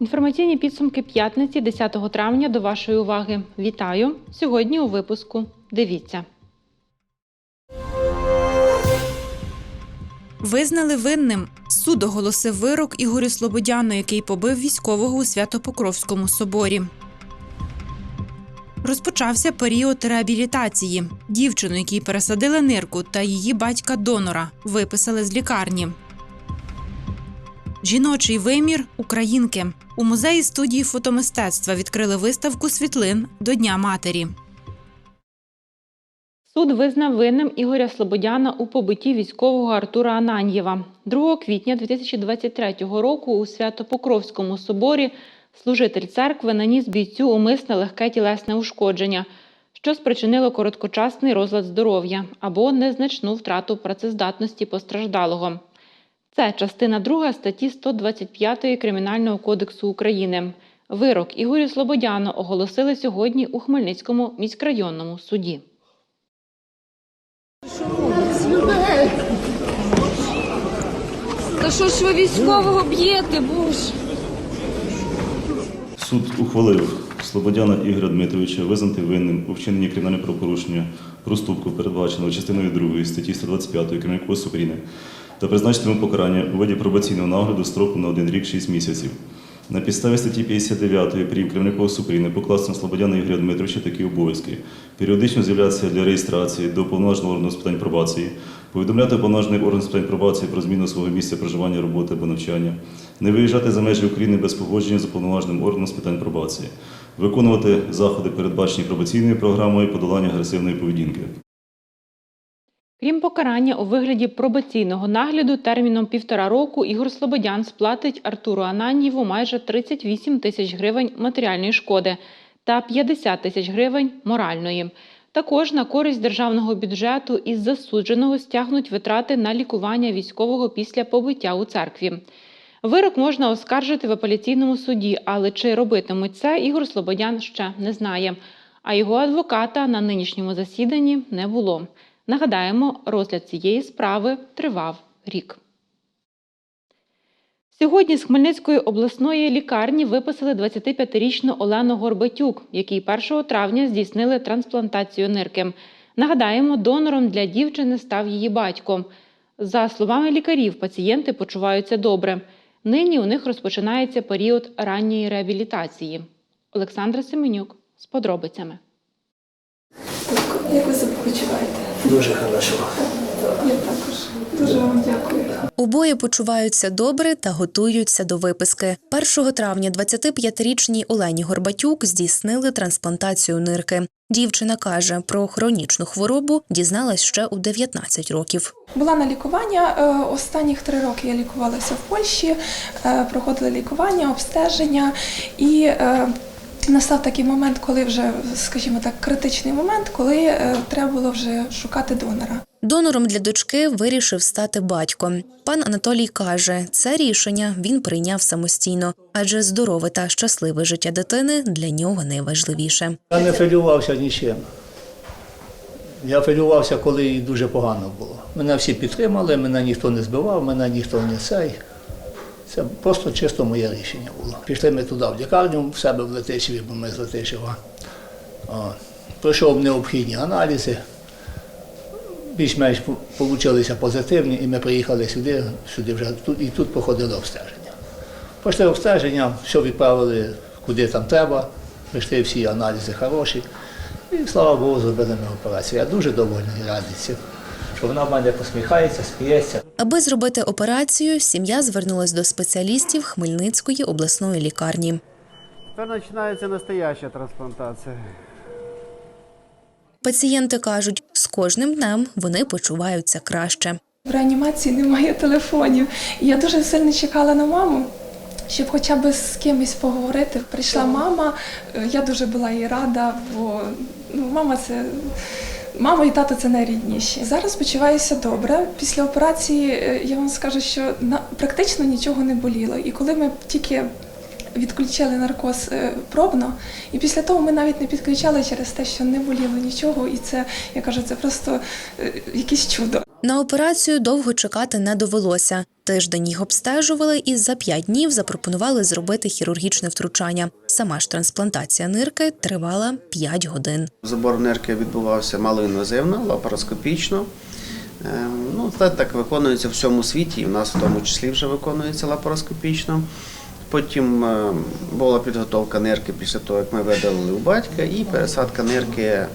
Інформаційні підсумки п'ятниці 10 травня до вашої уваги. Вітаю! Сьогодні у випуску. Дивіться. Визнали винним. Суд оголосив вирок Ігорю Слободяну, який побив військового у Свято-Покровському соборі. Розпочався період реабілітації. Дівчину, якій пересадили нирку, та її батька донора виписали з лікарні. Жіночий вимір українки. У музеї студії фотомистецтва відкрили виставку світлин до Дня матері. Суд визнав винним Ігоря Слободяна у побитті військового Артура Ананьєва. 2 квітня 2023 року у Свято-Покровському соборі служитель церкви наніс бійцю умисне легке тілесне ушкодження, що спричинило короткочасний розлад здоров'я або незначну втрату працездатності постраждалого. Це частина 2 статті 125 Кримінального кодексу України. Вирок Ігорю Слободяну оголосили сьогодні у Хмельницькому міськрайонному суді. Що ж ви військового б'єте, боже? Суд ухвалив Слободяна Ігоря Дмитровича визнати винним у вчиненні кримінального правопорушення проступку, передбаченого частиною 2 статті 125 Кримінального кодексу України, та призначити йому покарання у виді пробаційного нагляду строку на 1 рік 6 місяців. На підставі статті 59 прим. Кримінального України покласти на Слободяна Ігоря Дмитровича такі обов'язки. Періодично з'являтися для реєстрації до повноваженого органу з питань пробації, повідомляти повноважений орган з питань пробації про зміну свого місця проживання, роботи або навчання, не виїжджати за межі України без погодження з уповноваженим органом з питань пробації, виконувати заходи, передбачені пробаційною програмою подолання агресивної поведінки. Крім покарання у вигляді пробаційного нагляду терміном півтора року Ігор Слободян сплатить Артуру Ананьєву майже 38 тисяч гривень матеріальної шкоди та 50 тисяч гривень моральної. Також на користь державного бюджету із засудженого стягнуть витрати на лікування військового після побиття у церкві. Вирок можна оскаржити в апеляційному суді, але чи робитимуть це, Ігор Слободян ще не знає. А його адвоката на нинішньому засіданні не було. Нагадаємо, розгляд цієї справи тривав рік. Сьогодні з Хмельницької обласної лікарні виписали 25-річну Олену Горбатюк, якій 1 травня здійснили трансплантацію нирки. Нагадаємо, донором для дівчини став її батько. За словами лікарів, пацієнти почуваються добре. Нині у них розпочинається період ранньої реабілітації. Олександра Семенюк з подробицями. Як ви себе почуваєте? Дуже хорошо. Я також. Дуже вам дякую. Обоє почуваються добре та готуються до виписки. 1 травня 25-річній Олені Горбатюк здійснили трансплантацію нирки. Дівчина каже, про хронічну хворобу дізналась ще у 19 років. Була на лікування. е, Останніх три роки я лікувалася в Польщі, е, проходила лікування, обстеження і. е, Настав такий момент, коли вже, скажімо так, критичний момент, коли треба було вже шукати донора. Донором для дочки вирішив стати батько. Пан Анатолій каже, це рішення він прийняв самостійно, адже здорове та щасливе життя дитини для нього найважливіше. Я не хвилювався нічим. Я хвилювався, коли їй дуже погано було. Мене всі підтримали, мене ніхто не збивав, мене ніхто не цей. Це просто чисто моє рішення було. Пішли ми туди, в лікарню, в себе в Летичеві, бо ми з Летичева. Пройшов необхідні аналізи. Більш-менш вийшли позитивні, і ми приїхали сюди, сюди вже тут, і тут проходили обстеження. Пішли обстеження, все відправили куди там треба, прийшли всі аналізи хороші. І слава Богу, зробили ми операцію. Я дуже довольний і радий цим, що вона в мене посміхається, сміється. Аби зробити операцію, сім'я звернулась до спеціалістів Хмельницької обласної лікарні. Тепер починається настояща трансплантація. Пацієнти кажуть, з кожним днем вони почуваються краще. В реанімації немає телефонів. Я дуже сильно чекала на маму, щоб хоча б з кимось поговорити. Прийшла мама, е, я дуже була їй рада, бо ну, мама це. Мама і тато це найрідніші. Зараз почуваюся добре. Після операції е, я вам скажу, що на практично нічого не боліло. І коли ми тільки відключили наркоз е, пробно, і після того ми навіть не підключали через те, що не боліло нічого, і це я кажу, це просто е, якесь чудо. На операцію довго чекати не довелося. Тиждень їх обстежували і за п'ять днів запропонували зробити хірургічне втручання. Сама ж трансплантація нирки тривала 5 годин. Забор нирки відбувався малоінвазивно, лапароскопічно. Ем, Ну, це так виконується в всьому світі, і в нас в тому числі вже виконується лапароскопічно. Потім е, була підготовка нирки після того, як ми видалили у батька, і пересадка нирки е,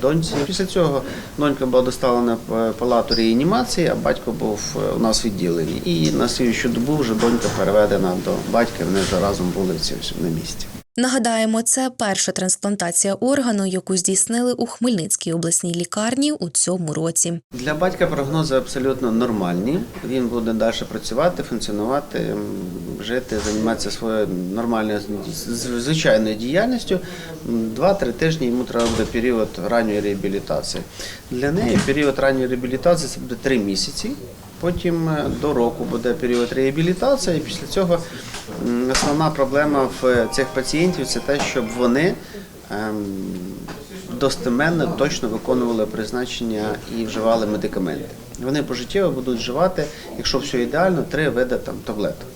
доньці. Після цього донька була доставлена в палату реанімації, а батько був е, у нас відділенні. І на слідчу добу вже донька переведена до батька. Вони вже разом були всі на місці. Нагадаємо, це перша трансплантація органу, яку здійснили у Хмельницькій обласній лікарні у цьому році. Для батька прогнози абсолютно нормальні. Він буде далі працювати, функціонувати, жити, займатися своєю нормальною звичайною діяльністю. Два-три тижні йому треба буде період ранньої реабілітації. Для неї період ранньої реабілітації це буде три місяці. Потім е, до року буде період реабілітації, і після цього основна проблема в цих пацієнтів це те, щоб вони ем, достеменно точно виконували призначення і вживали медикаменти. Вони пожиттєво будуть вживати, якщо все ідеально, три види там таблеток.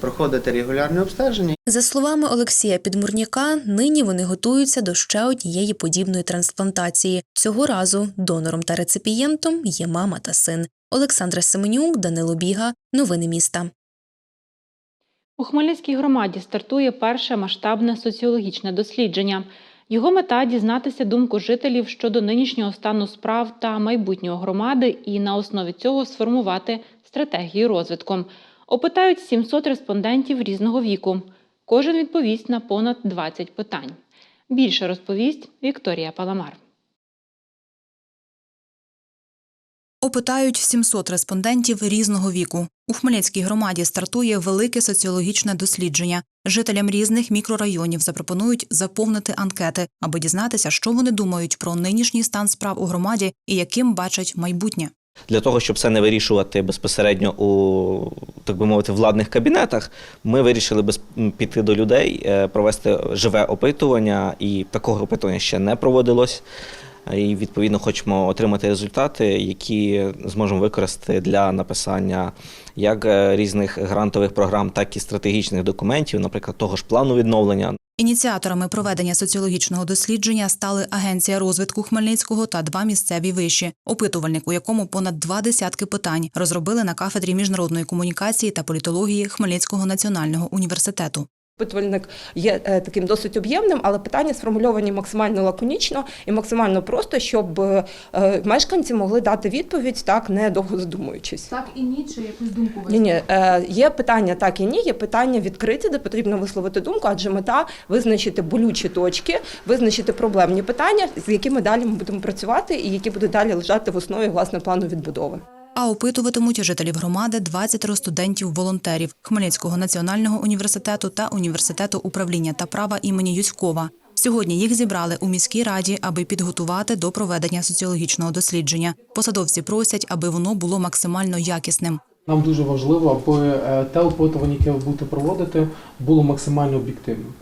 Проходити регулярне обстеження За словами Олексія Підмурняка, нині вони готуються до ще однієї подібної трансплантації. Цього разу донором та реципієнтом є мама та син. Олександра Семенюк, Данило Біга. Новини міста. У Хмельницькій громаді стартує перше масштабне соціологічне дослідження. Його мета дізнатися думку жителів щодо нинішнього стану справ та майбутнього громади і на основі цього сформувати стратегію розвитку. Опитають 700 респондентів різного віку. Кожен відповість на понад 20 питань. Більше розповість Вікторія Паламар. Опитають 700 респондентів різного віку. У Хмельницькій громаді стартує велике соціологічне дослідження. Жителям різних мікрорайонів запропонують заповнити анкети, аби дізнатися, що вони думають про нинішній стан справ у громаді і яким бачать майбутнє. Для того, щоб це не вирішувати безпосередньо у так би мовити владних кабінетах, ми вирішили без піти до людей, е, провести живе опитування, і такого опитування ще не проводилось. І відповідно хочемо отримати результати, які зможемо використати для написання як е, різних грантових програм, так і стратегічних документів, наприклад, того ж плану відновлення. Ініціаторами проведення соціологічного дослідження стали Агенція розвитку Хмельницького та два місцеві виші. Опитувальник, у якому понад два десятки питань розробили на кафедрі міжнародної комунікації та політології Хмельницького національного університету. Опитувальник є е, таким досить об'ємним, але питання сформульовані максимально лаконічно і максимально просто, щоб е, е, мешканці могли дати відповідь так, не довго задумуючись. Так і ні, чи якусь думку Ні, ні, є питання так і ні, є питання відкриті, де потрібно висловити думку, адже мета визначити болючі точки, визначити проблемні питання, з якими далі ми будемо працювати, і які будуть далі лежати в основі власне плану відбудови. А опитуватимуть жителів громади 20 студентів-волонтерів Хмельницького національного університету та університету управління та права імені Юськова. Сьогодні їх зібрали у міській раді, аби підготувати до проведення соціологічного дослідження. Посадовці просять, аби воно було максимально якісним. Нам дуже важливо, аби е, те опитування, яке ви будете проводити, було максимально об'єктивним.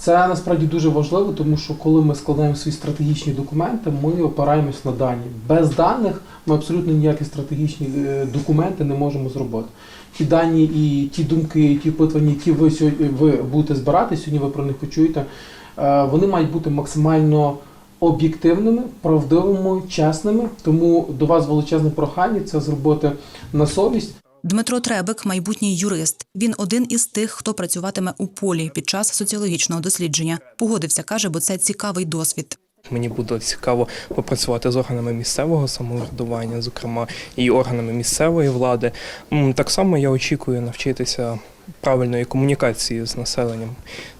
Це насправді дуже важливо, тому що коли ми складаємо свої стратегічні документи, ми опираємось на дані. Без даних ми абсолютно ніякі стратегічні е, документи не можемо зробити. Ті дані і ті думки, ті опитування, які ви сьогодні ви будете збирати, сьогодні ви про них почуєте, е, вони мають бути максимально об'єктивними, правдивими, чесними. Тому до вас величезне прохання це зробити на совість. Дмитро Требик, майбутній юрист. Він один із тих, хто працюватиме у полі під час соціологічного дослідження. Погодився, каже, бо це цікавий досвід. Мені буде цікаво попрацювати з органами місцевого самоврядування, зокрема і органами місцевої влади. Так само я очікую навчитися правильної комунікації з населенням.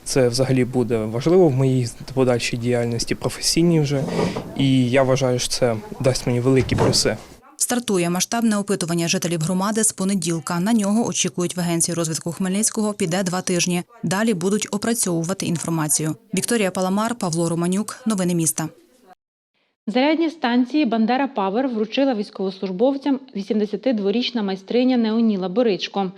Це взагалі буде важливо в моїй подальшій діяльності професійній вже. І я вважаю, що це дасть мені великі плюси. Стартує масштабне опитування жителів громади з понеділка. На нього очікують в агенції розвитку Хмельницького. Піде два тижні. Далі будуть опрацьовувати інформацію. Вікторія Паламар, Павло Романюк. Новини міста. Зарядні станції Бандера Павер вручила військовослужбовцям 82-річна майстриня Неоніла Боричко.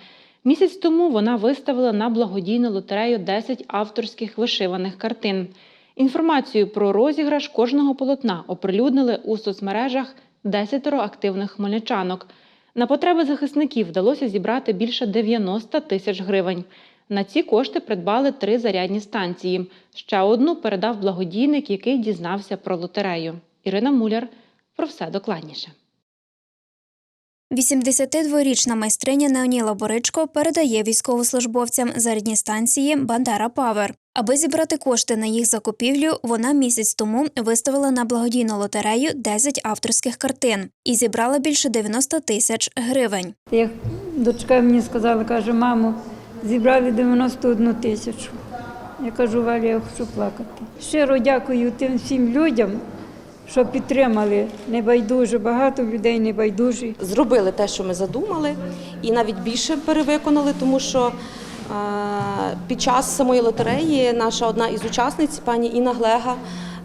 Місяць тому вона виставила на благодійну лотерею 10 авторських вишиваних картин. Інформацію про розіграш кожного полотна оприлюднили у соцмережах десятеро активних хмельничанок. На потреби захисників вдалося зібрати більше 90 тисяч гривень. На ці кошти придбали три зарядні станції. Ще одну передав благодійник, який дізнався про лотерею. Ірина Муляр про все докладніше. 82-річна майстриня Неоніла Боричко передає військовослужбовцям зарядні станції Бандера Павер. Аби зібрати кошти на їх закупівлю, вона місяць тому виставила на благодійну лотерею 10 авторських картин і зібрала більше 90 тисяч гривень. Як дочка мені сказала, каже, мамо, зібрали 91 тисячу. Я кажу, Валя, я хочу плакати. Щиро дякую тим всім людям, що підтримали небайдуже, багато людей небайдужі. Зробили те, що ми задумали, і навіть більше перевиконали, тому що е, під час самої лотереї наша одна із учасниць, пані Інна Глега,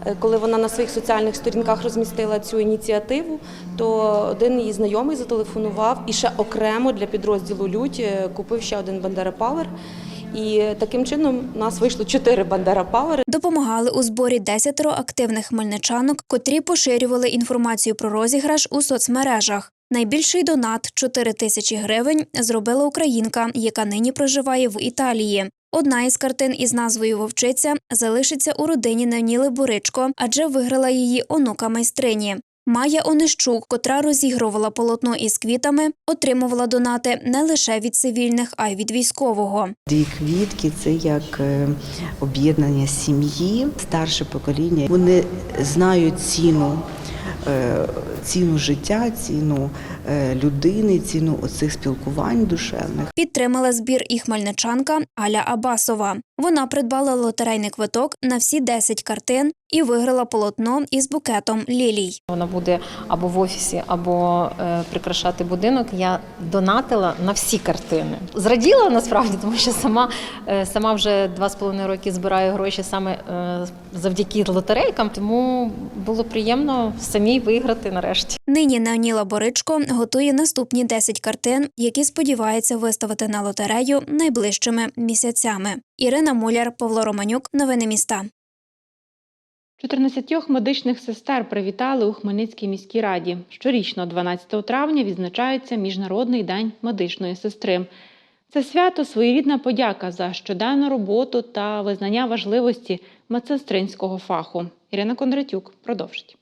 е, коли вона на своїх соціальних сторінках розмістила цю ініціативу, то один її знайомий зателефонував і ще окремо для підрозділу Людь е, купив ще один Бандера Павер. І таким чином у нас вийшло чотири Бандера Павери. Допомагали у зборі десятеро активних хмельничанок, котрі поширювали інформацію про розіграш у соцмережах. Найбільший донат 4 тисячі гривень зробила українка, яка нині проживає в Італії. Одна із картин із назвою Вовчиця залишиться у родині Неоніли Буричко, адже виграла її онука майстрині. Майя Онищук, котра розігрувала полотно із квітами, отримувала донати не лише від цивільних, а й від військового. Дві квітки це як е, об'єднання сім'ї, старше покоління. Вони знають ціну, е, ціну життя, ціну е, людини, ціну оцих спілкувань душевних. Підтримала збір і хмельничанка Аля Абасова. Вона придбала лотерейний квиток на всі 10 картин і виграла полотно із букетом лілій. Вона буде або в офісі, або е, прикрашати будинок. Я донатила на всі картини. Зраділа насправді, тому що сама, е, сама вже два з половиною роки збираю гроші саме е, завдяки лотерейкам. Тому було приємно самій виграти нарешті. Нині Неоніла Боричко готує наступні 10 картин, які сподівається виставити на лотерею найближчими місяцями. Ірина Муляр, Павло Романюк. Новини міста. 14 медичних сестер привітали у Хмельницькій міській раді. Щорічно, 12 травня, відзначається Міжнародний день медичної сестри. Це свято своєрідна подяка за щоденну роботу та визнання важливості медсестринського фаху. Ірина Кондратюк продовжить.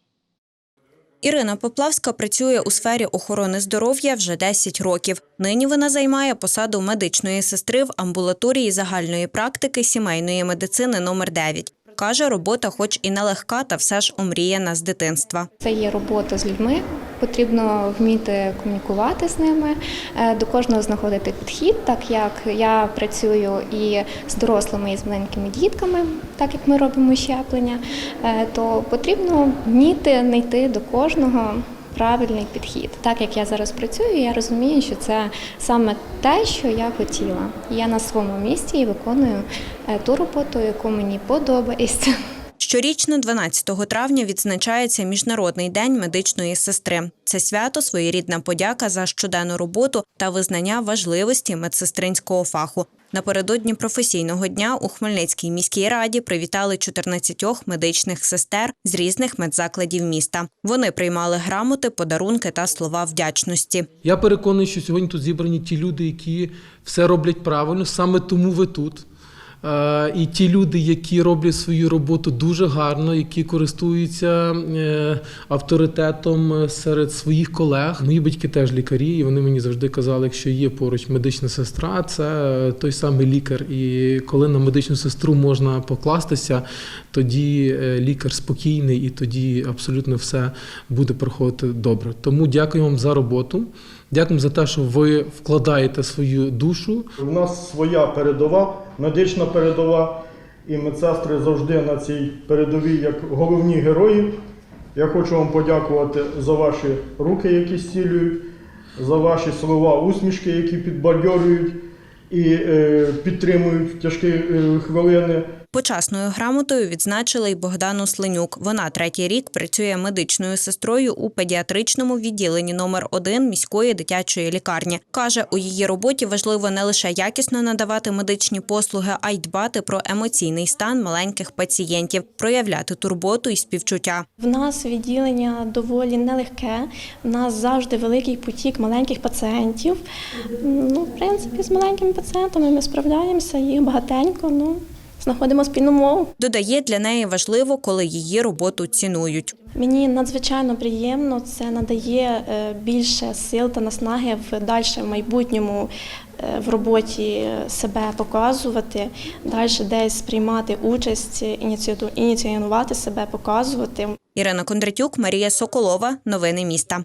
Ірина Поплавська працює у сфері охорони здоров'я вже 10 років. Нині вона займає посаду медичної сестри в амбулаторії загальної практики сімейної медицини номер 9. Каже, робота, хоч і нелегка, та все ж омріяна з дитинства. Це є робота з людьми. Потрібно вміти комунікувати з ними, е, до кожного знаходити підхід, так як я працюю і з дорослими, і з маленькими дітками, так як ми робимо щеплення, е, то потрібно вміти знайти до кожного правильний підхід. Так як я зараз працюю, я розумію, що це саме те, що я хотіла. Я на своєму місці і виконую е, ту роботу, яку мені подобається. Щорічно, 12 травня, відзначається Міжнародний день медичної сестри. Це свято своєрідна подяка за щоденну роботу та визнання важливості медсестринського фаху. Напередодні професійного дня у Хмельницькій міській раді привітали 14 медичних сестер з різних медзакладів міста. Вони приймали грамоти, подарунки та слова вдячності. Я переконаний, що сьогодні тут зібрані ті люди, які все роблять правильно, саме тому ви тут. Е, І ті люди, які роблять свою роботу дуже гарно, які користуються е, авторитетом е, серед своїх колег. Мої батьки теж лікарі, і вони мені завжди казали, якщо є поруч медична сестра, це той самий лікар. І коли на медичну сестру можна покластися, тоді лікар спокійний і тоді абсолютно все буде проходити добре. Тому дякую вам за роботу. Дякую за те, що ви вкладаєте свою душу. У нас своя передова, медична передова, і медсестри завжди на цій передовій як головні герої. Я хочу вам подякувати за ваші руки, які зцілюють, за ваші слова, усмішки, які підбадьорюють і е, підтримують в тяжкі е, хвилини. Почасною грамотою відзначили й Богдану Сленюк. Вона третій рік працює медичною сестрою у педіатричному відділенні номер 1 міської дитячої лікарні. Каже, у її роботі важливо не лише якісно надавати медичні послуги, а й дбати про емоційний стан маленьких пацієнтів, проявляти турботу і співчуття. В нас відділення доволі нелегке. У нас завжди великий потік маленьких пацієнтів. Ну, в принципі, з маленькими пацієнтами ми справляємося, їх багатенько. Ну, знаходимо спільну мову. Додає, для неї важливо, коли її роботу цінують. Мені надзвичайно приємно, це надає е, більше сил та наснаги в дальше майбутньому е, в роботі себе показувати, далі десь приймати участь, ініціату- ініціювати себе, показувати. Ірина Кондратюк, Марія Соколова. Новини міста.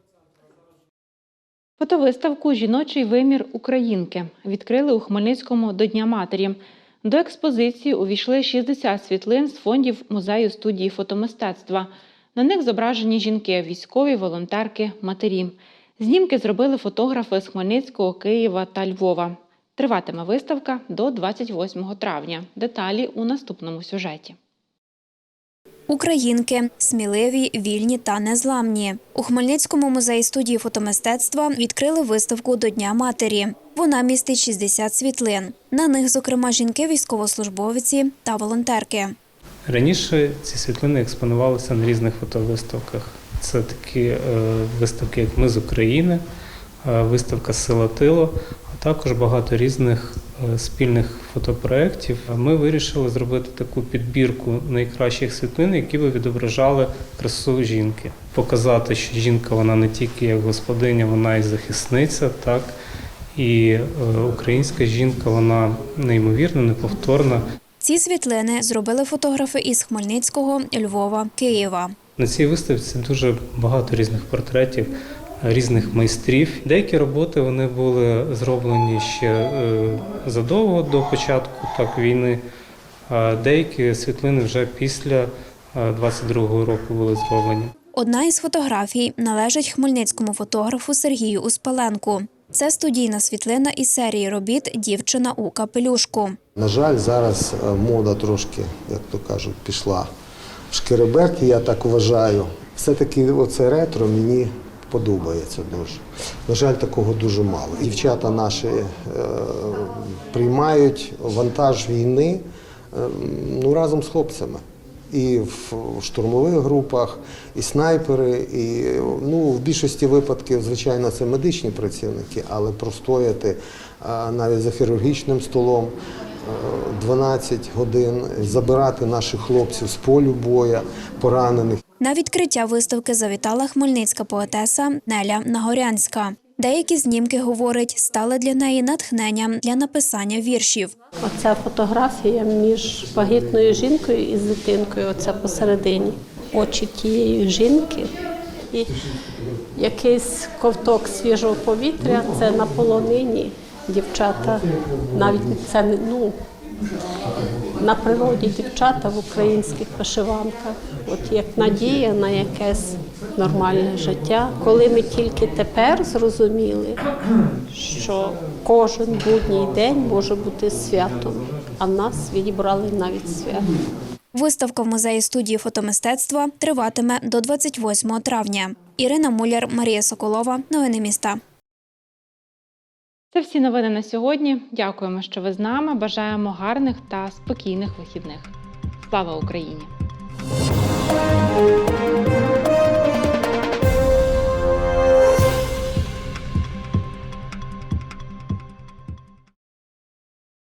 Фотовиставку Жіночий вимір Українки відкрили у Хмельницькому до Дня матері. До експозиції увійшли 60 світлин з фондів музею студії фотомистецтва. На них зображені жінки, військові, волонтерки, матері. Знімки зробили фотографи з Хмельницького, Києва та Львова. Триватиме виставка до 28 травня. Деталі у наступному сюжеті. Українки сміливі, вільні та незламні. У Хмельницькому музеї студії фотомистецтва відкрили виставку до Дня матері. Вона містить 60 світлин. На них, зокрема, жінки, військовослужбовці та волонтерки. Раніше ці світлини експонувалися на різних фотовиставках. Це такі е, виставки, як Ми з України, е, виставка Сила тилу, а також багато різних е, спільних фотопроєктів. Ми вирішили зробити таку підбірку найкращих світлин, які би відображали красу жінки. Показати, що жінка вона не тільки як господиня, вона і захисниця, так. І е, українська жінка вона неймовірна, неповторна. Ці світлини зробили фотографи із Хмельницького, Львова, Києва. На цій виставці дуже багато різних портретів, різних майстрів. Деякі роботи вони були зроблені ще е, задовго до початку так, війни, а деякі світлини вже після 22-го року були зроблені. Одна із фотографій належить хмельницькому фотографу Сергію Успаленку. Це студійна світлина із серії робіт Дівчина у капелюшку. На жаль, зараз е, мода трошки, як то кажуть, пішла в шкереберки, я так вважаю. Все-таки оце ретро мені подобається дуже. На жаль, такого дуже мало. Дівчата наші е, приймають вантаж війни е, ну, разом з хлопцями. І в штурмових групах, і снайпери, і ну, в більшості випадків, звичайно, це медичні працівники, але простояти а, навіть за хірургічним столом е, 12 годин, забирати наших хлопців з полю боя, поранених. На відкриття виставки завітала хмельницька поетеса Неля Нагорянська. Деякі знімки, говорить, стали для неї натхненням для написання віршів. Оця фотографія між вагітною жінкою і дитинкою, оце посередині. Очі тієї жінки і якийсь ковток свіжого повітря це на полонині. Дівчата навіть це ну на природі дівчата в українських вишиванках, от як надія на якесь нормальне життя. Коли ми тільки тепер зрозуміли, що кожен будній день може бути святом, а нас відібрали навіть свято. Виставка в музеї студії фотомистецтва триватиме до 28 травня. Ірина Муляр, Марія Соколова. Новини міста. Це всі новини на сьогодні. Дякуємо, що ви з нами. Бажаємо гарних та спокійних вихідних. Слава Україні!